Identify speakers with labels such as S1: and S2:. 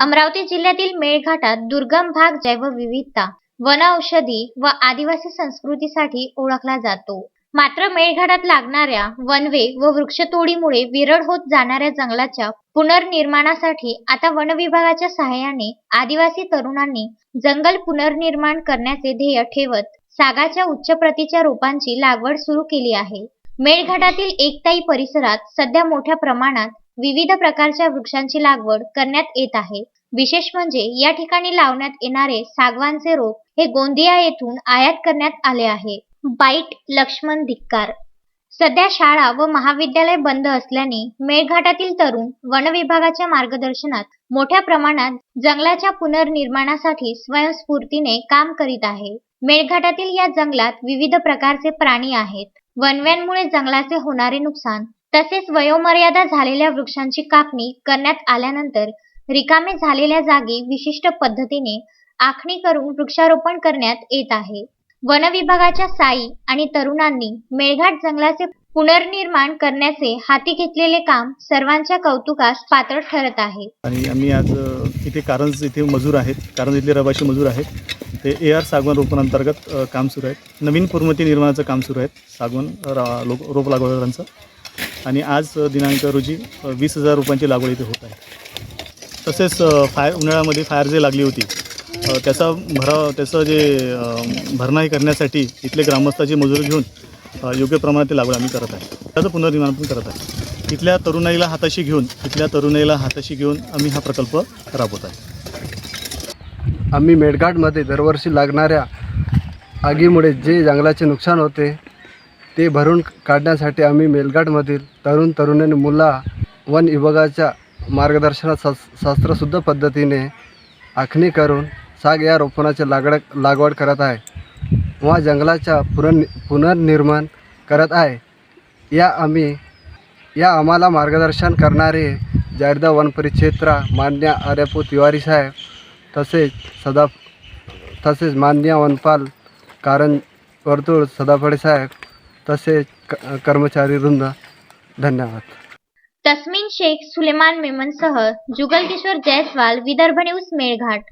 S1: अमरावती जिल्ह्यातील मेळघाटात दुर्गम भाग जैवविविधता वन औषधी व आदिवासी संस्कृतीसाठी ओळखला जातो. मात्र मेळघाटात लागणाऱ्या वनवे व वृक्षतोडीमुळे विरळ होत जाणाऱ्या जंगलाच्या पुनर्निर्माणासाठी आता वन विभागाच्या सहाय्याने आदिवासी तरुणांनी जंगल पुनर्निर्माण करण्याचे ध्येय ठेवत सागाच्या उच्च प्रतीच्या रोपांची लागवड सुरू केली आहे. मेळघाटातील एकताई परिसरात सध्या मोठ्या प्रमाणात विविध प्रकारच्या वृक्षांची लागवड करण्यात येत आहे. विशेष म्हणजे या ठिकाणी लावण्यात येणारे सागवानचे रोप हे गोंदिया येथून आयात करण्यात आले आहे. बाईट लक्ष्मण धिक्कार. सध्या शाळा व महाविद्यालय बंद असल्याने मेळघाटातील तरुण वन विभागाच्या मार्गदर्शनात मोठ्या प्रमाणात जंगलाच्या पुनर्निर्माणासाठी स्वयंस्फूर्तीने काम करीत आहे. मेळघाटातील या जंगलात विविध प्रकारचे प्राणी आहेत. वनव्यांमुळे जंगलाचे होणारे नुकसान तसेच वयोमर्यादा झालेल्या वृक्षांची कापणी करण्यात आल्यानंतर रिकामे झालेल्या जागी विशिष्ट पद्धतीने आखणी करून वृक्षारोपण करण्यात येत आहे. वन विभागाच्या साई आणि तरुणांनी मेळघाट जंगलाचे पुनर्निर्माण करण्याचे हाती घेतलेले काम सर्वांच्या कौतुकास पात्र ठरत आहे.
S2: आणि आम्ही आज इथे कारंज इथे मजूर आहेत. कारंज इथले रवाशी मजूर आहेत. ते ए आर सागवन रोपणांतर्गत काम सुरू आहे नवीन पूर्वती निर्माणाचं काम सुरू आहे सागवन रा रोप लागवडांचं आणि आज दिनांक रोजी वीस हजार रुपयांची लागवड इथे होत आहे. तसेच फायर उन्हाळ्यामध्ये फायर जे लागली होती त्याचा भराव त्याचं जे भरणाही करण्यासाठी इथले ग्रामस्थाची मजुरी घेऊन योग्य प्रमाणात ते लागवड आम्ही करत आहे. त्याचं पुनर्निर्माण पण करत आहे. इथल्या तरुणाईला हाताशी घेऊन इथल्या तरुणाईला हाताशी घेऊन आम्ही हा प्रकल्प राबवत आहे.
S3: आम्ही मेळघाटमध्ये दरवर्षी लागणाऱ्या आगीमुळे जे जंगलाचे नुकसान होते ते भरून काढण्यासाठी आम्ही मेलघाटमधील तरुण तरुणी मुला वन विभागाच्या मार्गदर्शनात शास शास्त्रशुद्ध पद्धतीने आखणी करून साग या रोपणाची लागड लागवड करत आहे. व जंगलाच्या पुनर् पुनर्निर्माण करत आहे. या आम्ही या आम्हाला मार्गदर्शन करणारे जायदा वनपरिक्षेत्रा मान्य आर्यपू तिवारी साहेब तसेच सदा तसेच मान्य वनपाल कारण वर्तुळ सदाफळे साहेब तसेच क कर्मचारी वृंद धन्यवाद.
S1: तस्मिन शेख सुलेमान मेमनसह जुगल किशोर जयस्वाल विदर्भ न्यूज मेळघाट.